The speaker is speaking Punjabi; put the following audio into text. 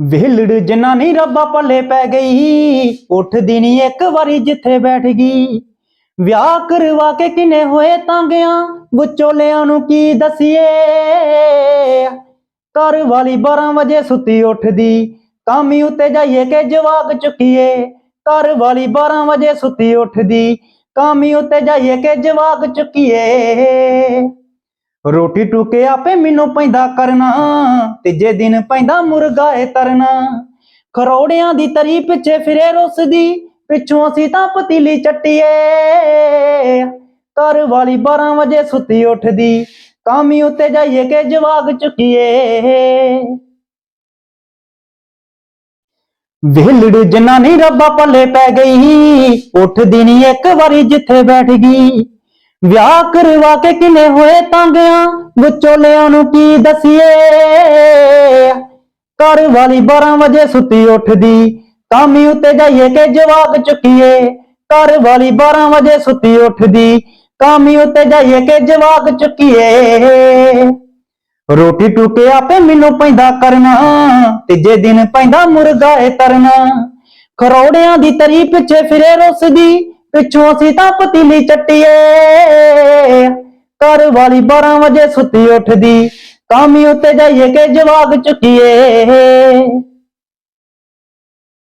ਵਿਹਲੜ ਜਨਾਨੀ ਰੱਬਾ ਪੱਲੇ ਪੈ ਗਈ, ਉੱਠਦੀ ਨਹੀਂ ਇੱਕ ਵਾਰੀ ਜਿੱਥੇ ਬੈਠ ਗਈ। ਵਿਆਹ ਕਰਵਾ ਕੇ ਕਿਨੇ ਹੋਏ ਤਾਂਗਿਆਂ, ਵਿਚੋਲਿਆਂ ਨੂੰ ਕੀ ਦਸੀਏ? ਘਰ ਵਾਲੀ 12 ਵਜੇ ਸੁੱਤੀ ਉੱਠਦੀ, ਕਾਮੀ ਉੱਤੇ ਜਾਈਏ ਕਿ ਜਵਾਕ ਚੁੱਕੀਏ? ਘਰ ਵਾਲੀ 12 ਵਜੇ ਸੁੱਤੀ ਉੱਠਦੀ, ਕਾਮੀ ਉੱਤੇ ਜਾਈਏ ਕਿ ਜਵਾਕ ਚੁੱਕੀਏ? ਰੋਟੀ ਟੁਕੇ ਆਪੇ ਮੈਨੂੰ ਪੈਂਦਾ ਕਰਨਾ, ਤੀਜੇ ਦਿਨ ਪੈਂਦਾ ਮੁਰਗਾ ਏ ਤਰਨਾ। ਖਰੋੜਿਆਂ ਦੀ ਤਰੀ ਪਿੱਛੇ ਫਿਰੇ ਰੁੱਸਦੀ, ਪਿੱਛੋਂ ਅਸੀਂ ਤਾਂ ਪਤੀਲੀ ਚੱਟੀਏ। ਘਰ ਵਾਲੀ 12 ਵਜੇ ਸੁੱਤੀ ਉੱਠਦੀ, ਕਾਮੀ ਉੱਤੇ ਜਾਈਏ ਕੇ ਜਵਾਗ ਚੁੱਕੀਏ। ਵਿਹਲੜ ਜਨਾਨੀ ਰੱਬਾ ਪੱਲੇ ਪੈ ਗਈ, ਉੱਠਦੀ ਨਹੀਂ ਇੱਕ ਵਾਰੀ ਜਿੱਥੇ ਬੈਠ ਗਈ। ਵਿਆਹ ਕਰਵਾ ਕੇ ਕਿਨੇ ਹੋਏ ਤਾਂਗਿਆਂ? ਵਿਚੋਲਿਆਂ ਨੂੰ ਕੀ ਦਸੀਏ? ਘਰ ਵਾਲੀ 12 ਵਜੇ ਸੁੱਤੀ ਉੱਠਦੀ ਕਾਮੀ ਉੱਤੇ ਜਾਈਏ ਕਿ ਜਵਾਕ ਚੁੱਕੀਏ? ਘਰ ਵਾਲੀ 12 ਵਜੇ ਸੁੱਤੀ ਉੱਠਦੀ ਕਾਮੀ ਉੱਤੇ ਜਾਈਏ ਕਿ ਜਵਾਕ ਚੁੱਕੀਏ? ਰੋਟੀ ਟੁਕੇ ਆਪੇ ਮੈਨੂੰ ਪੈਂਦਾ ਕਰਨਾ, ਤੀਜੇ ਦਿਨ ਪੈਂਦਾ ਮੁਰਗਾ ਏ ਤਰਨਾ। ਖਰੋੜਿਆਂ ਦੀ ਤਰੀ ਪਿੱਛੇ ਫਿਰੇ ਰੁੱਸਦੀ ਪਿੱਛੋਂ ਅਸੀਂ ਤਾਂ ਪਤੀਲੀ ਚੱਟੀਏ। ਘਰ ਵਾਲੀ 12 ਵਜੇ ਸੁੱਤੀ ਉੱਠਦੀ, ਕਾਮੀ ਉੱਤੇ ਜਾਈਏ ਕਿ ਜਵਾਗ ਚੁੱਕੀਏ।